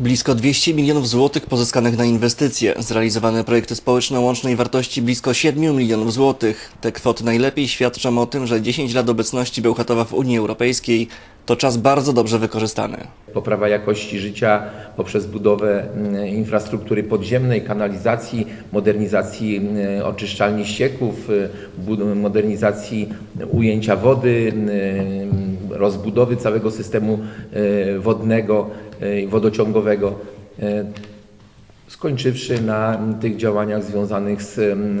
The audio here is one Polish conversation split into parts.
Blisko 200 milionów złotych pozyskanych na inwestycje, zrealizowane projekty społeczne łącznej wartości blisko 7 milionów złotych. Te kwoty najlepiej świadczą o tym, że 10 lat obecności Bełchatowa w Unii Europejskiej to czas bardzo dobrze wykorzystany. Poprawa jakości życia poprzez budowę mm, infrastruktury podziemnej, kanalizacji, modernizacji mm, oczyszczalni ścieków, y, modernizacji ujęcia wody, mm, rozbudowy całego systemu y, wodnego wodociągowego. y, Skończywszy na tych działaniach związanych z mm,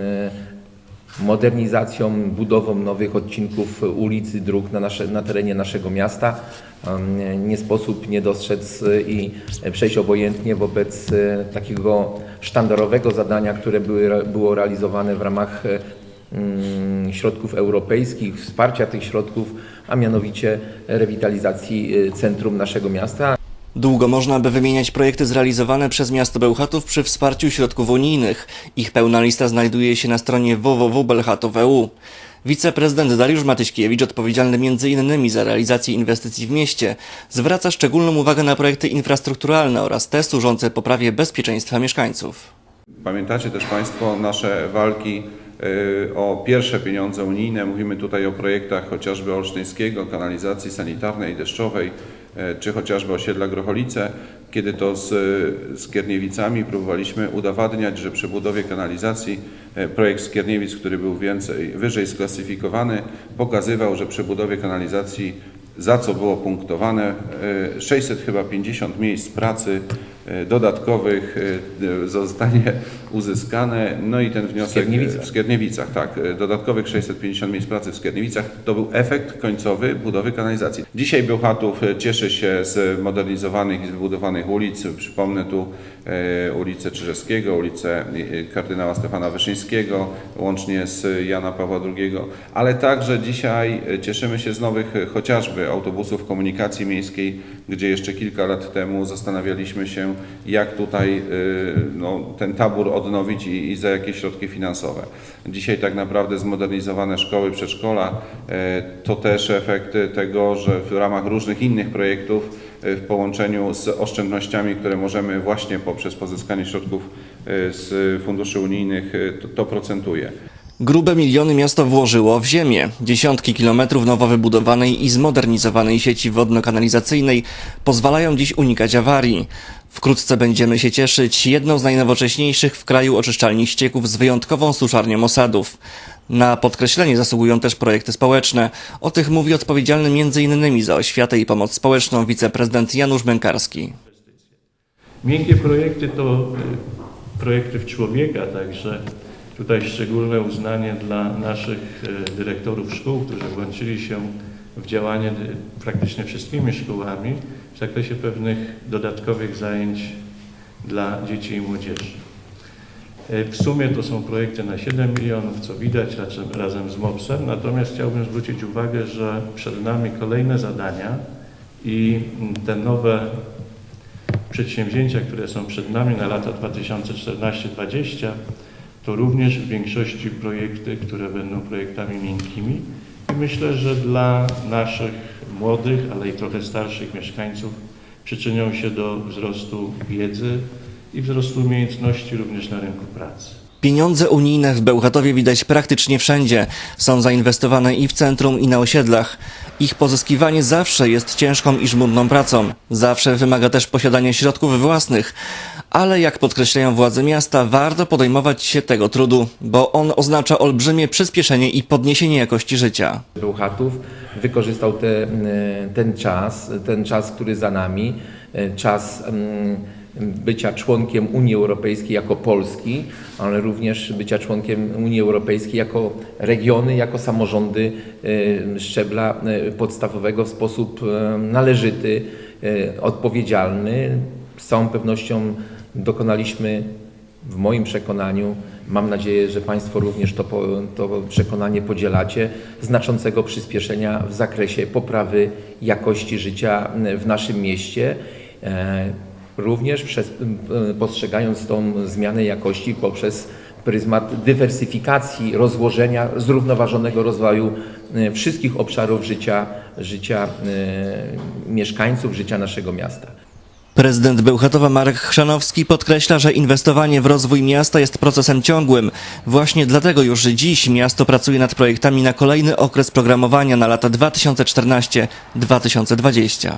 modernizacją, budową nowych odcinków ulic i dróg na, nasze, na terenie naszego miasta. Nie sposób nie dostrzec i przejść obojętnie wobec takiego sztandarowego zadania, które były, było realizowane w ramach mm, środków europejskich, wsparcia tych środków, a mianowicie rewitalizacji centrum naszego miasta. Długo można by wymieniać projekty zrealizowane przez miasto Bełchatów przy wsparciu środków unijnych. Ich pełna lista znajduje się na stronie www.belchatów.eu. Wiceprezydent Dariusz Matyśkiewicz, odpowiedzialny m.in. za realizację inwestycji w mieście, zwraca szczególną uwagę na projekty infrastrukturalne oraz te służące poprawie bezpieczeństwa mieszkańców. Pamiętacie też Państwo nasze walki y, o pierwsze pieniądze unijne. Mówimy tutaj o projektach chociażby Olsztyńskiego, kanalizacji sanitarnej, deszczowej, y, czy chociażby osiedla Grocholice, kiedy to z, z Skierniewicami próbowaliśmy udowadniać, że przy budowie kanalizacji y, projekt Skierniewic, który był więcej, wyżej sklasyfikowany, pokazywał, że przy budowie kanalizacji za co było punktowane. e, 600 chyba 50 miejsc pracy e, dodatkowych e, zostanie uzyskane. No i ten wniosek Skierniewicach. w Skierniewicach, tak, e, dodatkowych 650 miejsc pracy w Skierniewicach to był efekt końcowy budowy kanalizacji. Dzisiaj Bełchatów e, cieszy się z modernizowanych i zbudowanych ulic. Przypomnę tu e, ulicę Czyżewskiego, ulicę e, kardynała Stefana Wyszyńskiego, łącznie z Jana Pawła II, ale także dzisiaj e, cieszymy się z nowych e, chociażby autobusów komunikacji miejskiej, gdzie jeszcze kilka lat temu zastanawialiśmy się, jak tutaj e, no, ten tabór odnowić i, i za jakie środki finansowe. Dzisiaj tak naprawdę zmodernizowane szkoły, przedszkola e, to też efekt tego, że w ramach różnych innych projektów e, w połączeniu z oszczędnościami, które możemy właśnie poprzez pozyskanie środków e, z funduszy unijnych, to, to procentuje. Grube miliony miasto włożyło w ziemię. Dziesiątki kilometrów nowo wybudowanej i zmodernizowanej sieci wodno-kanalizacyjnej pozwalają dziś unikać awarii. Wkrótce będziemy się cieszyć jedną z najnowocześniejszych w kraju oczyszczalni ścieków z wyjątkową suszarnią osadów. Na podkreślenie zasługują też projekty społeczne. O tych mówi odpowiedzialny m.in. za oświatę i pomoc społeczną wiceprezydent Janusz Bękarski. Miękkie projekty to y, projekty w człowieka, także tutaj szczególne uznanie dla naszych y, dyrektorów szkół, którzy włączyli się w działanie dy- praktycznie wszystkimi szkołami w zakresie pewnych dodatkowych zajęć dla dzieci i młodzieży. Y, W sumie to są projekty na 7 milionów, co widać razem, razem z MOPS-em, natomiast chciałbym zwrócić uwagę, że przed nami kolejne zadania i mm, te nowe przedsięwzięcia, które są przed nami na lata 2014-2020, to również w większości projekty, które będą projektami miękkimi. I myślę, że dla naszych młodych, ale i trochę starszych mieszkańców przyczynią się do wzrostu wiedzy i wzrostu umiejętności również na rynku pracy. Pieniądze unijne w Bełchatowie widać praktycznie wszędzie. Są zainwestowane i w centrum, i na osiedlach. Ich pozyskiwanie zawsze jest ciężką i żmudną pracą. Zawsze wymaga też posiadania środków własnych. Ale jak podkreślają władze miasta, warto podejmować się tego trudu, bo on oznacza olbrzymie przyspieszenie i podniesienie jakości życia. Bełchatów wykorzystał te, ten czas, ten czas, który za nami, czas mm, bycia członkiem Unii Europejskiej jako Polski, ale również bycia członkiem Unii Europejskiej jako regiony, jako samorządy e, szczebla e, podstawowego w sposób e, należyty, odpowiedzialny. Z całą pewnością dokonaliśmy w moim przekonaniu, mam nadzieję, że Państwo również to, to przekonanie podzielacie, znaczącego przyspieszenia w zakresie poprawy jakości życia w naszym mieście. Również przez, e, postrzegając tą zmianę jakości poprzez pryzmat dywersyfikacji, rozłożenia, zrównoważonego rozwoju e, wszystkich obszarów życia, życia mieszkańców, życia naszego miasta. Prezydent Bełchatowa Marek Chrzanowski podkreśla, że inwestowanie w rozwój miasta jest procesem ciągłym. Właśnie dlatego już dziś miasto pracuje nad projektami na kolejny okres programowania na lata 2014-2020.